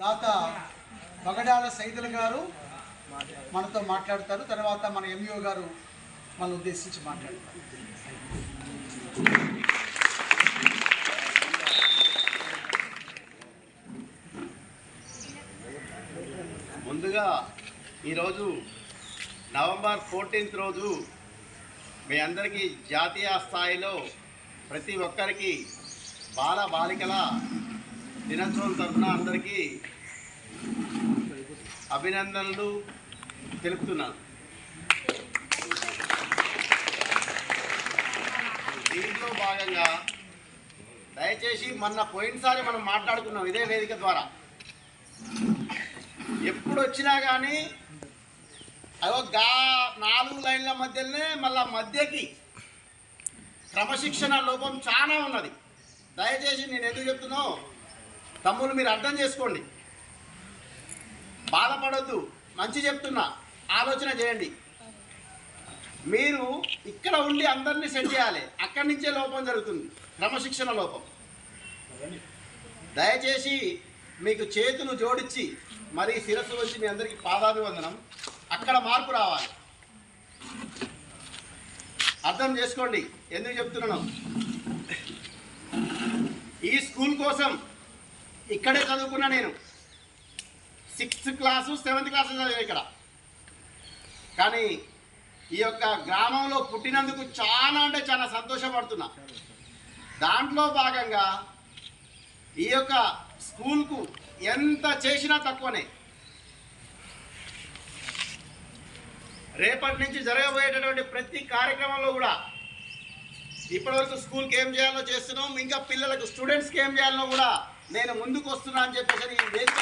దాత బగడాల సైదుల గారు మనతో మాట్లాడతారు. తర్వాత మన ఎంఈఓ గారు మన ఉద్దేశించి మాట్లాడతారు. ముందుగా ఈరోజు నవంబర్ ఫోర్టీన్త్ రోజు మీ అందరికీ జాతీయ స్థాయిలో ప్రతి ఒక్కరికి బాల బాలికల దినోత్సవం తరఫున అందరికీ అభినందనలు తెలుపుతున్నాను. దీంట్లో భాగంగా దయచేసి మొన్న పోయినసారి మనం మాట్లాడుకున్నాం ఇదే వేదిక ద్వారా. ఎప్పుడు వచ్చినా కానీ అదో గా నాలుగు లైన్ల మధ్యలోనే మళ్ళా మధ్యకి క్రమశిక్షణ లోపం చాలా ఉన్నది. దయచేసి నేను ఎందుకు చెప్తున్నావు తమ్ముళ్ళు మీరు అర్థం చేసుకోండి. బాధపడద్దు. మంచి చెప్తున్నా. ఆలోచన చేయండి. మీరు ఇక్కడ ఉండి అందరినీ సెట్ చేయాలి. అక్కడి నుంచే లోపం జరుగుతుంది. క్రమశిక్షణ లోపం. దయచేసి మీకు చేతులు జోడించి మరి శిరస్సు వచ్చి మీ అందరికీ పాదాభివందనం. అక్కడ మార్పు రావాలి. అర్థం చేసుకోండి. ఎందుకు చెప్తున్నాను? ఈ స్కూల్ కోసం ఇక్కడే చదువుకున్నా నేను. సిక్స్త్ క్లాసు సెవెంత్ క్లాసు చదివాను ఇక్కడ. కానీ ఈ యొక్క గ్రామంలో పుట్టినందుకు చాలా అంటే చాలా సంతోషపడుతున్నా. దాంట్లో భాగంగా ఈ యొక్క స్కూల్కు ఎంత చేసినా తక్కువనే. రేపటి నుంచి జరగబోయేటటువంటి ప్రతి కార్యక్రమంలో కూడా ఇప్పటివరకు స్కూల్కి ఏం చేయాలో చేస్తున్నాం. ఇంకా పిల్లలకు స్టూడెంట్స్కి ఏం చేయాలో కూడా నేను ముందుకు వస్తున్నా అని చెప్పేసి ఈ వేదిక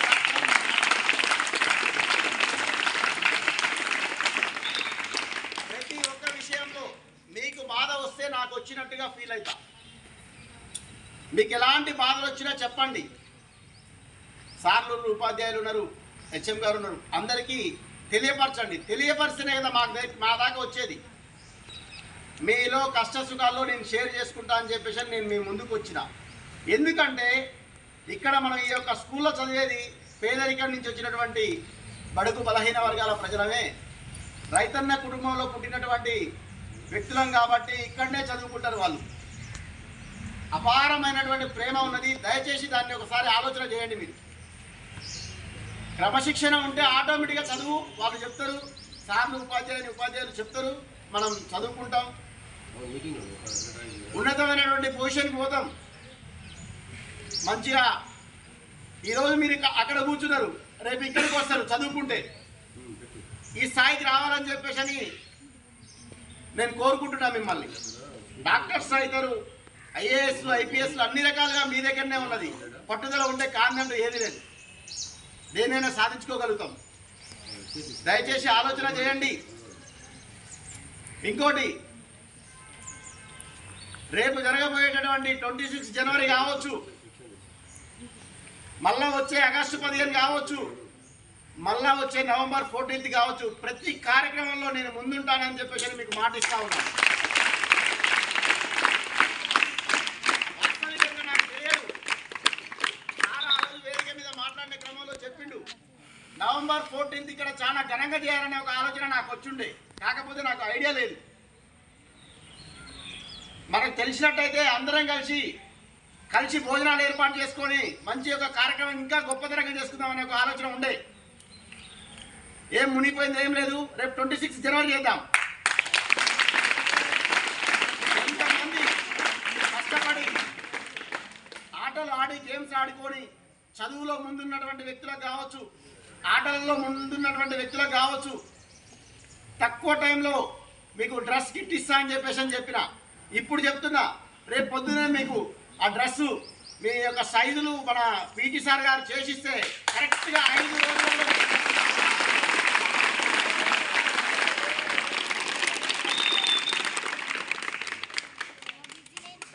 ప్రతి ఒక్క విషయంలో మీకు బాధ వస్తే నాకు వచ్చినట్టుగా ఫీల్ అవుతా. మీకు ఎలాంటి బాధలు వచ్చినా చెప్పండి. సార్లు ఉపాధ్యాయులు ఉన్నారు హెచ్ఎం గారు ఉన్నారు అందరికీ తెలియపరచండి. తెలియపరిస్తేనే కదా మాకు మా దాకా వచ్చేది. మీలో కష్ట సుఖాల్లో నేను షేర్ చేసుకుంటా అని చెప్పేసి నేను మీ ముందుకు వచ్చిన. ఎందుకంటే ఇక్కడ మనం ఈ యొక్క స్కూల్లో చదివేది పేదరికం నుంచి వచ్చినటువంటి బడుగు బలహీన వర్గాల ప్రజలమే. రైతన్న కుటుంబంలో పుట్టినటువంటి వ్యక్తులం కాబట్టి ఇక్కడనే చదువుకుంటారు వాళ్ళు. అపారమైనటువంటి ప్రేమ ఉన్నది. దయచేసి దాన్ని ఒకసారి ఆలోచన చేయండి మీరు. క్రమశిక్షణ ఉంటే ఆటోమేటిక్గా చదువు వాళ్ళు చెప్తారు. సార్లు ఉపాధ్యాయులు ఉపాధ్యాయులు చెప్తారు. మనం చదువుకుంటాం. ఉన్నతమైనటువంటి పొజిషన్కి పోతాం. మంచిగా ఈరోజు మీరు అక్కడ కూర్చున్నారు. రేపు ఇక్కడికి వస్తారు చదువుకుంటే. ఈ స్థాయికి రావాలని చెప్పేసి అని నేను కోరుకుంటున్నా మిమ్మల్ని. డాక్టర్స్ అవుతారు ఐఏఎస్లు ఐపీఎస్లు అన్ని రకాలుగా మీ దగ్గరనే ఉన్నది. పట్టుదల ఉంటే కారణం ఏది లేదు. దేనైనా సాధించుకోగలుగుతాం. దయచేసి ఆలోచన చేయండి. ఇంకోటి రేపు జరగబోయేటటువంటి ట్వంటీ సిక్స్ జనవరి కావచ్చు. మళ్ళా వచ్చే ఆగస్టు పదిహేను కావచ్చు మళ్ళా వచ్చే నవంబర్ ఫోర్టీన్త్ కావచ్చు ప్రతి కార్యక్రమంలో నేను ముందుంటానని చెప్పేసి మీకు మాట ఇస్తా ఉన్నాను వేదిక మీద క్రమంలో చెప్పిండు. నవంబర్ ఫోర్టీన్త్ ఇక్కడ చాలా ఘనంగా చేయాలనే ఒక ఆలోచన నాకు వచ్చిండే. కాకపోతే నాకు ఐడియా లేదు. మనకు తెలిసినట్టయితే అందరం కలిసి కలిసి భోజనాలు ఏర్పాటు చేసుకొని మంచి ఒక కార్యక్రమం ఇంకా గొప్పతరంగా చేసుకుందామనే ఒక ఆలోచన ఉండే. ఏం మునిగిపోయింది ఏం లేదు. రేపు ట్వంటీ సిక్స్ జనవరి చేద్దాం. ఎంతమంది కష్టపడి ఆటలు ఆడి గేమ్స్ ఆడుకొని చదువులో ముందున్నటువంటి వ్యక్తులకు కావచ్చు ఆటలలో ముందున్నటువంటి వ్యక్తులకు కావచ్చు తక్కువ టైంలో మీకు డ్రెస్ కిట్ ఇస్తా అని చెప్పేసి అని చెప్పిన. ఇప్పుడు చెప్తున్నా రేపు పొద్దునే మీకు ఆ డ్రెస్సు మీ యొక్క సైజులు మన పీటీ సార్ గారు చేసిస్తే కరెక్ట్గా ఐదు రోజుల్లో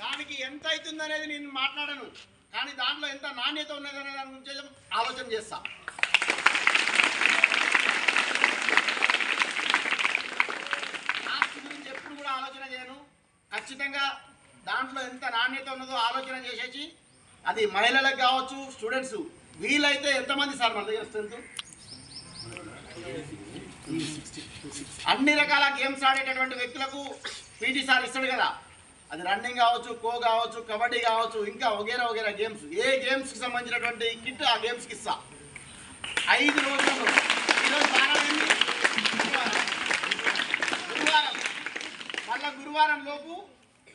దానికి ఎంత అవుతుంది అనేది నేను మాట్లాడను. కానీ దాంట్లో ఎంత నాణ్యత ఉన్నదనే దాని గురించి ఆలోచన చేస్తా. ఆస్తి గురించి ఎప్పుడు కూడా ఆలోచన చేయను. ఖచ్చితంగా దాంట్లో ఎంత నాణ్యత ఉన్నదో ఆలోచన చేసేసి అది మహిళలకు కావచ్చు స్టూడెంట్స్ వీలైతే ఎంతమంది సార్ మన దగ్గర స్ట్రెంత్ అన్ని రకాల గేమ్స్ ఆడేటటువంటి వ్యక్తులకు పీటీ సార్ ఇస్తాడు కదా. అది రన్నింగ్ కావచ్చు ఖో కావచ్చు కబడ్డీ కావచ్చు ఇంకా వగేరా వగేరా గేమ్స్ ఏ గేమ్స్కి సంబంధించినటువంటి కిట్ ఆ గేమ్స్కి ఇస్తా. ఐదు రోజులు గురువారం. మళ్ళా గురువారం లోపు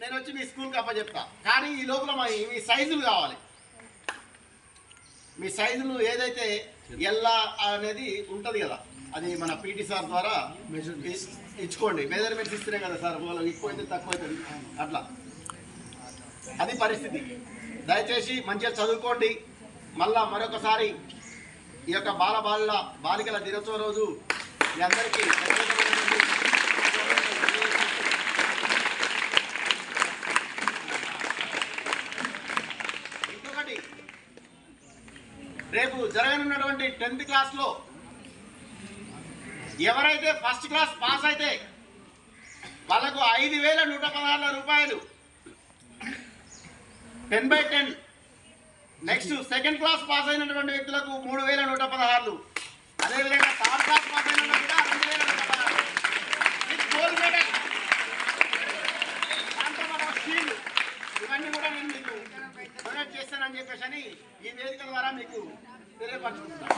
నేను వచ్చి మీ స్కూల్కి అప్పచెప్తా కానీ ఈ లోపల మా సైజులు కావాలి. మీ సైజులు ఏదైతే ఎల్లా అనేది ఉంటుంది కదా అది మన పీటీ సార్ ద్వారా ఇచ్చుకోండి. మెజర్మెంట్స్ ఇస్తేనే కదా సార్ వాళ్ళకి ఎక్కువ అయితే తక్కువ అవుతుంది అట్లా. అది పరిస్థితి. దయచేసి మంచిగా చదువుకోండి. మళ్ళా మరొకసారి ఈ యొక్క బాల బాల బాలికల దినోత్సవ రోజు మీ అందరికీ రేపు జరగనున్నటువంటి టెన్త్ క్లాస్లో ఎవరైతే ఫస్ట్ క్లాస్ పాస్ అయితే వాళ్ళకు ఐదు వేల నూట పదహారు రూపాయలు. Ten by ten. Next second class pass అయినటువంటి వ్యక్తులకు మూడు వేల నూట పదహారులు. అదేవిధంగా థర్డ్ క్లాస్ పాస్ అయిన కూడా రెండు వేల నూట పదహారు విత్ గోల్డ్ మెడల్ దాంతో పాటు షీల్డ్ ఇవన్నీ కూడా నేను మీకు డొనేట్ చేస్తానని చెప్పేసి అని ఈ వేదిక ద్వారా మీకు తెలియపరచుకుంటున్నాను.